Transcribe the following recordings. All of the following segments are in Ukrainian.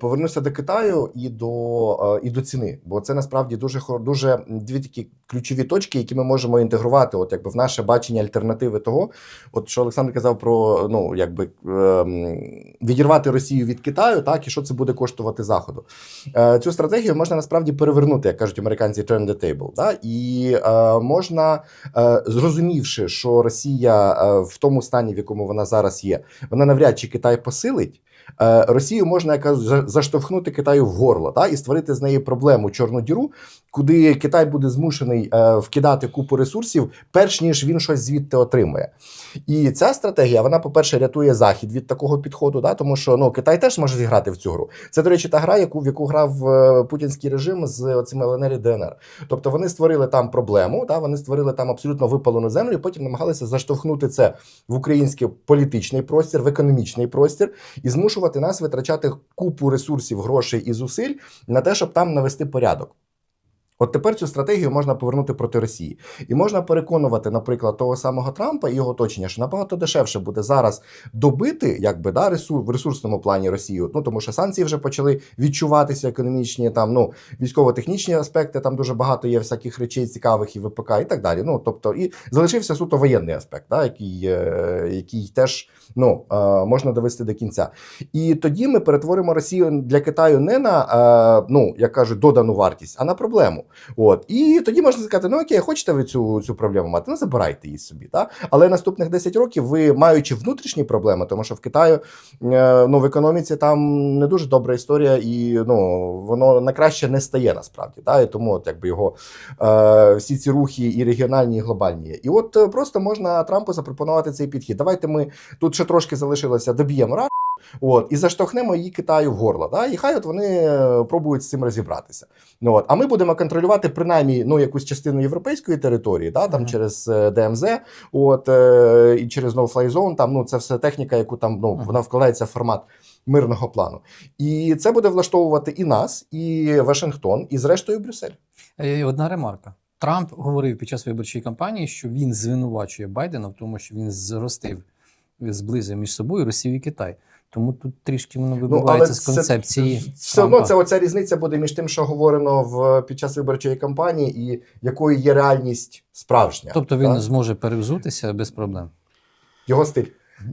Повернуся до Китаю і до, е, і до ціни, бо це насправді дуже дуже дві такі ключові точки, які ми можемо інтегрувати, от якби в наше бачення альтернативи того, от що Олександр казав про ну якби ем, відірвати Росію від Китаю, так і що це буде коштувати Заходу. Е, Цю стратегію можна насправді перевернути, як кажуть американці, turn the table. Да? І е, можна, зрозумівши, що Росія в тому стані, в якому вона зараз є, вона навряд чи Китай посилить. Е, Росію можна за- заштовхнути Китаю в горло та, і створити з неї проблему чорну діру, куди Китай буде змушений е, вкидати купу ресурсів, перш ніж він щось звідти отримує. І ця стратегія, вона, по-перше, рятує захід від такого підходу, да, тому що ну, Китай теж може зіграти в цю гру. Це, до речі, та гра, яку, в яку грав е, путінський режим з цими ЛНР і ДНР. Тобто вони створили там проблему, да, вони створили там абсолютно випалену землю, і потім намагалися заштовхнути це в український політичний простір, в економічний простір і змушувати нас витрачати купу ресурсів, грошей і зусиль на те, щоб там навести порядок. От тепер цю стратегію можна повернути проти Росії, і можна переконувати, наприклад, того самого Трампа і його оточення, що набагато дешевше буде зараз добити, якби да, ресур, в ресурсному плані Росію. Ну тому що санкції вже почали відчуватися, економічні, там ну військово-технічні аспекти. Там дуже багато є всяких речей цікавих і ВПК, і так далі. Ну тобто, і залишився суто воєнний аспект, да, який, е, який теж ну е, можна довести до кінця. І тоді ми перетворимо Росію для Китаю не на е, ну як кажуть, додану вартість, а на проблему. От і тоді можна сказати: ну окей, хочете ви цю, цю проблему мати? Ну забирайте її собі. Та? Але наступних 10 років ви маючи внутрішні проблеми, тому що в Китаю е, ну в економіці там не дуже добра історія, і ну воно на краще не стає насправді. Та? І тому от якби його е, всі ці рухи і регіональні, і глобальні. І от е, просто можна Трампу запропонувати цей підхід. Давайте ми тут ще трошки залишилося, доб'ємо Рашу, От, і заштовхнемо її Китаю в горло. Да? І хай от вони е, пробують з цим розібратися. Ну, от. А ми будемо контролювати принаймні ну, якусь частину європейської території, да? там Мгм. через е, ДМЗ, от, е, і через No Fly Zone, там, ну, це все техніка, яку там ну, Мгм. вона вкладається в формат мирного плану. І це буде влаштовувати і нас, і Вашингтон, і зрештою Брюссель. Е, Одна ремарка. Трамп говорив під час виборчої кампанії, що він звинувачує Байдена в тому, що він зростив, зблизив між собою Росію і Китай. Тому тут трішки воно вибивається з концепції. Ну, Все одно це оця різниця буде між тим, що говорено в під час виборчої кампанії, і якою є реальність справжня. Тобто він так? зможе перевзутися без проблем. його стиль.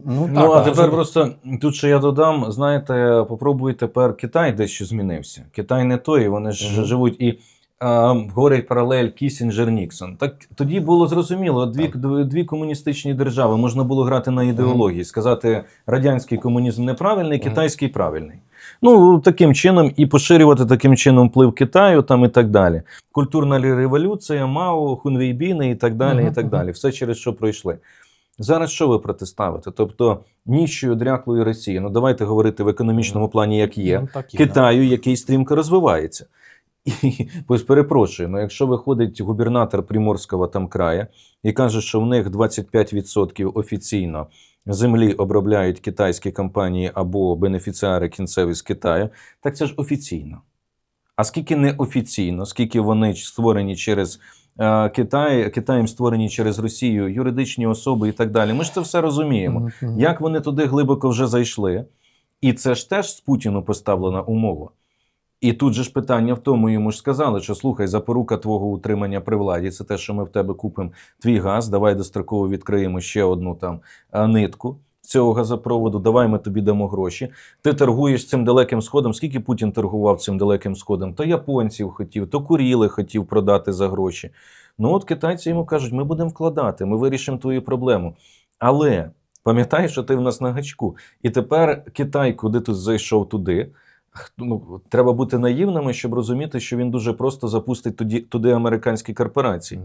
Ну, Ну, а так, тепер може- просто тут ще я додам: знаєте, попробуй тепер Китай дещо змінився. Китай не той, вони ж Мгм. живуть і а, говорять паралель Кісінджер Ніксон. Так тоді було зрозуміло, дві, дві, комуністичні держави можна було грати на ідеології, сказати, радянський комунізм неправильний, китайський правильний. Ну, таким чином, і поширювати таким чином вплив Китаю там і так далі. Культурна революція, Мао, Хунвейбіни і так далі. І так далі. Все через що пройшли. Зараз що ви протиставите? Тобто ніщою дряклої Росії. Ну давайте говорити в економічному плані, як є. Ну, так і є. Китаю, який стрімко розвивається. І ось перепрошую, ну якщо виходить губернатор Приморського там краю і каже, що в них 25% офіційно землі обробляють китайські компанії або бенефіціари кінцеві з Китаю, так це ж офіційно. А скільки неофіційно, скільки вони створені через е, Китай, Китаєм створені через Росію, юридичні особи і так далі. Ми ж це все розуміємо. Як вони туди глибоко вже зайшли? І це ж теж з Путіну поставлена умова. І тут же ж питання в тому, йому ж сказали, що слухай, запорука твого утримання при владі, це те, що ми в тебе купимо твій газ, давай достроково відкриємо ще одну там нитку цього газопроводу, давай ми тобі дамо гроші. Ти торгуєш цим далеким сходом. Скільки Путін торгував цим далеким сходом? То японців хотів, то Куріли хотів продати за гроші. Ну от китайці йому кажуть, ми будемо вкладати, ми вирішимо твою проблему. Але пам'ятай, що ти в нас на гачку. І тепер Китай, куди тут зайшов туди. Ну, треба бути наївними, щоб розуміти, що він дуже просто запустить туди, туди американські корпорації.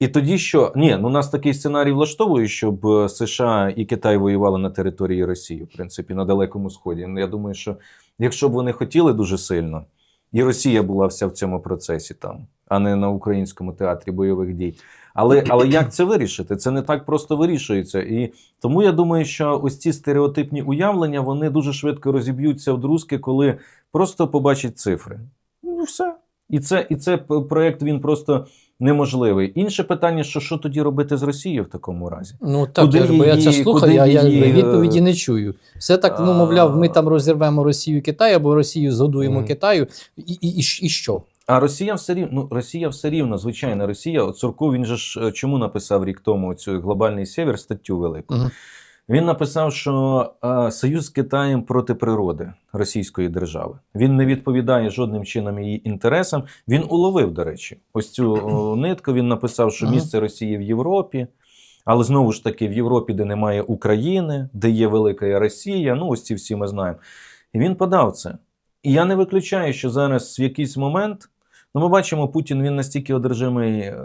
І тоді що? Ні, ну нас такий сценарій влаштовує, щоб е, США і Китай воювали на території Росії, в принципі, на Далекому Сході. Ну, я думаю, що якщо б вони хотіли дуже сильно, і Росія була вся в цьому процесі там, а не на українському театрі бойових дій. Але, але як це вирішити? Це не так просто вирішується. І тому я думаю, що ось ці стереотипні уявлення вони дуже швидко розіб'ються в друзки, коли просто побачать цифри. Ну, все. І це, і це проект він просто неможливий. Інше питання, що що тоді робити з Росією в такому разі? Ну так, Куди я ж, бо я це слухаю, а я її, відповіді не чую. Все так, ну, мовляв, ми там розірвемо Росію Китай, або Росію згодуємо Мгм. Китаю, і, і, і, і що? А Росія все рівно, ну, Росія все рівно, звичайно, Росія. От він же ж е, чому написав рік тому цю глобальний север статтю велику. Мгм. Він написав, що е, союз з Китаєм проти природи Російської держави. Він не відповідає жодним чином її інтересам. Він уловив, до речі, ось цю о, нитку. Він написав, що місце Росії в Європі. Але знову ж таки, в Європі, де немає України, де є велика Росія, ну ось ці всі ми знаємо. І він подав це. І я не виключаю, що зараз в якийсь момент, ну ми бачимо, Путін він настільки одержимий е,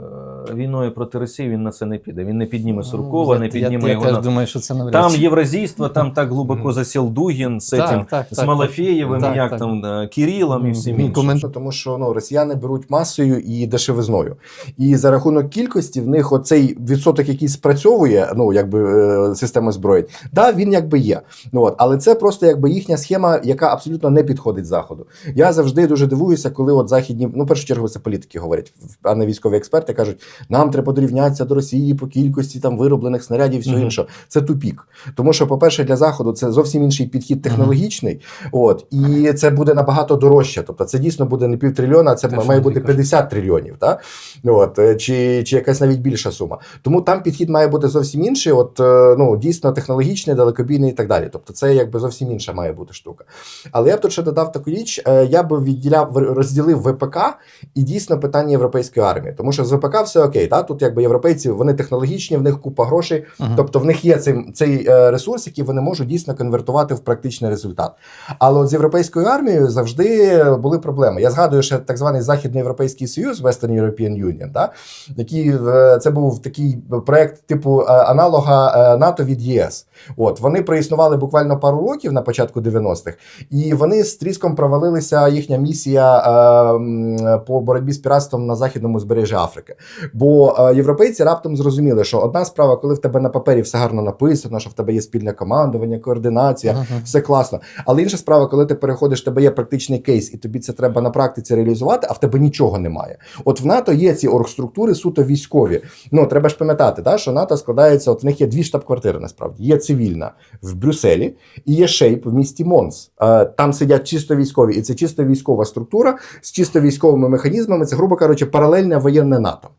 війною проти Росії, він на це не піде. Він не підніме Суркова, Ну, не підніме я, я, його теж на думаю, що це навряд там євразійство, там так глибоко засіл Дугін з Так, цим, так, з так, Малафєєвим, так, як так. там е, і всім іншим. коментує. Тому що ну, росіяни беруть масою і дешевизною. І за рахунок кількості в них оцей відсоток, який спрацьовує, ну якби е, система зброї, да, він якби є. Ну, от, але це просто якби їхня схема, яка абсолютно не підходить заходу. Я завжди дуже дивуюся, коли от західні, ну першу чергу, це політики говорять, а не військові експерти кажуть, нам треба дорівнятися до Росії по кількості там вироблених снарядів і всього Мгм. іншого. Це тупік. Тому що, по-перше, для заходу це зовсім інший підхід технологічний. От і це буде набагато дорожче. Тобто, це дійсно буде не півтрильйона, а це Те, має бути каже. 50 трильйонів, та? От, е, чи, чи якась навіть більша сума. Тому там підхід має бути зовсім інший. От е, ну дійсно технологічний, далекобійний і так далі. Тобто, це якби зовсім інша має бути штука. Але я б тут ще додав таку річ: е, я би відділяв розділив ВПК і дійсно питання європейської армії, тому що з ВПК все окей. Та тут якби європейці вони технологічні, в них купа грошей. Мгм. Тобто в них є цей, цей ресурс, який вони можуть дійсно конвертувати в практичний результат. Але от з європейською армією завжди були проблеми. Я згадую ще так званий Західноєвропейський Союз, Western European Union, да? який е, це був такий проект типу е, аналога е, НАТО від ЄС. От вони проіснували буквально пару років на початку 90-х, і вони з тріском провалилися їхня місія е, по боротьбі з піратством на західному збережжі Африки. Бо е, європейці раптом зрозуміли, що одна справа, коли в тебе на папері все гарно написано, що в тебе є спільне командування, координація, Ага. все класно. Але інша справа, коли ти переходиш, в тебе є практичний кейс, і тобі це треба на практиці реалізувати, а в тебе нічого немає. От в НАТО є ці оргструктури суто військові. Ну треба ж пам'ятати, да, що НАТО складається. От в них є дві штаб-квартири. Насправді є цивільна в Брюсселі і є шейп в місті Монс. Е, Там сидять чисто військові, і це чисто військова структура з чисто військовими механізмами. Це, грубо кажучи, паралельне воєнне НАТО.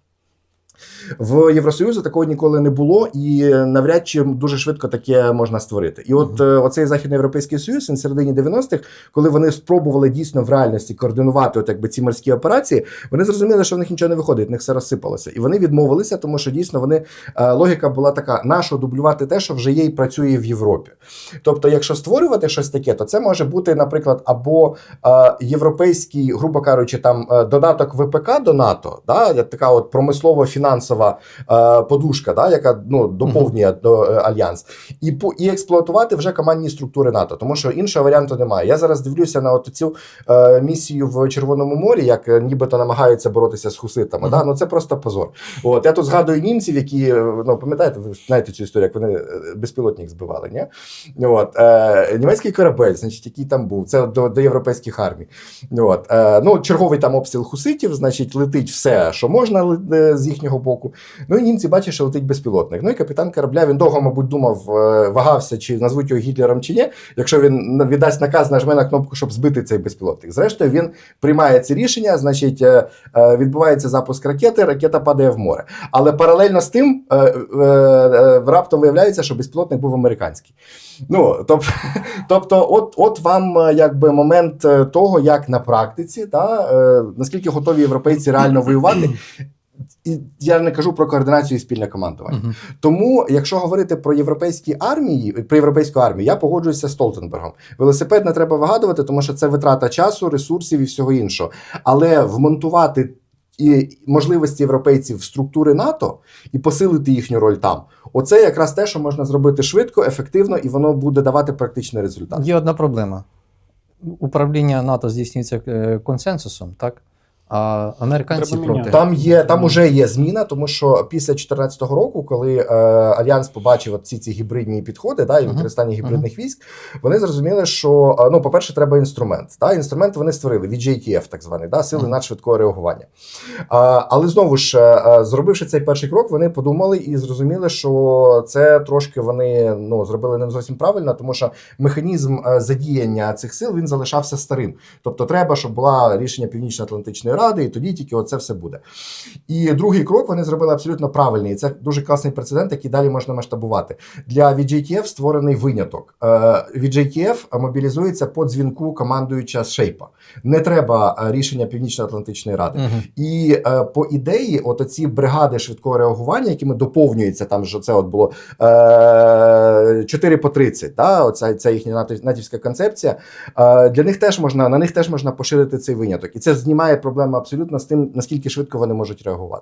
В Євросоюзу такого ніколи не було, і навряд чи дуже швидко таке можна створити. І от Мгм. е, оцей західноєвропейський союз він середині 90-х, коли вони спробували дійсно в реальності координувати от якби ці морські операції, вони зрозуміли, що в них нічого не виходить, в них все розсипалося. І вони відмовилися, тому що дійсно вони е, логіка була така: нащо дублювати те, що вже є і працює в Європі. Тобто, якщо створювати щось таке, то це може бути, наприклад, або е, європейський, грубо кажучи, там додаток ВПК до НАТО, да, така от промислово-фінансова е, подушка, да, яка ну, доповнює до е, альянс, і по і експлуатувати вже командні структури НАТО, тому що іншого варіанту немає. Я зараз дивлюся на от цю е, місію в Червоному морі, як е, нібито намагаються боротися з хуситами. Да? Ну це просто позор. От я тут згадую німців, які е, ну пам'ятаєте, ви знаєте цю історію, як вони е, безпілотник збивали. Ні? От е, німецький корабель, значить, який там був, це до, до європейських армій. От е, ну черговий там обстріл хуситів, значить, летить все, що можна з їхнього боку. Ну і німці бачать, що летить безпілотник. Ну і капітан корабля він довго, мабуть, думав, е, вагався, чи назвуть його Гітлером чи ні. Якщо він віддасть наказ, нажме на кнопку, щоб збити цей безпілотник. Зрештою, він приймає це рішення, значить, е, е, відбувається запуск ракети, ракета падає в море. Але паралельно з тим раптом виявляється, що безпілотник був американський. Ну, тобто, тобто, от, от вам якби момент того, як на практиці, та, наскільки готові європейці реально воювати. І я не кажу про координацію і спільне командування. Мгм. Тому, якщо говорити про європейські армії, про європейську армію, я погоджуюся з Столтенбергом. Велосипед не треба вигадувати, тому що це витрата часу, ресурсів і всього іншого. Але вмонтувати і можливості європейців в структури НАТО і посилити їхню роль там. Оце якраз те, що можна зробити швидко, ефективно, і воно буде давати практичний результат. Є одна проблема. Управління НАТО здійснюється е, консенсусом, так? А американці Треба проти. Там є, там уже є зміна, тому що після 2014 року, коли е, альянс побачив от ці ці гібридні підходи, да, і використання гібридних військ, вони зрозуміли, що е, ну, по-перше, треба інструмент. Да, інструмент вони створили VJTF, так званий, да, сили Мгм. надшвидкого реагування. А, але знову ж, е, е, зробивши цей перший крок, вони подумали і зрозуміли, що це трошки вони ну, зробили не зовсім правильно, тому що механізм задіяння цих сил він залишався старим. Тобто, треба, щоб була рішення Північно-Атлантичної ради, і тоді тільки оце все буде. І другий крок вони зробили абсолютно правильний. І це дуже класний прецедент, який далі можна масштабувати. Для VJTF створений виняток. Е, VJTF мобілізується по дзвінку командуюча з шейпа. Не треба е, рішення Північно-Атлантичної ради. Мгм. І е, по ідеї, от оці бригади швидкого реагування, якими доповнюється там, що це от було е, 4 по 30, да, оця ця їхня натівська концепція. Для них теж можна на них теж можна поширити цей виняток, і це знімає проблему абсолютно з тим, наскільки швидко вони можуть реагувати.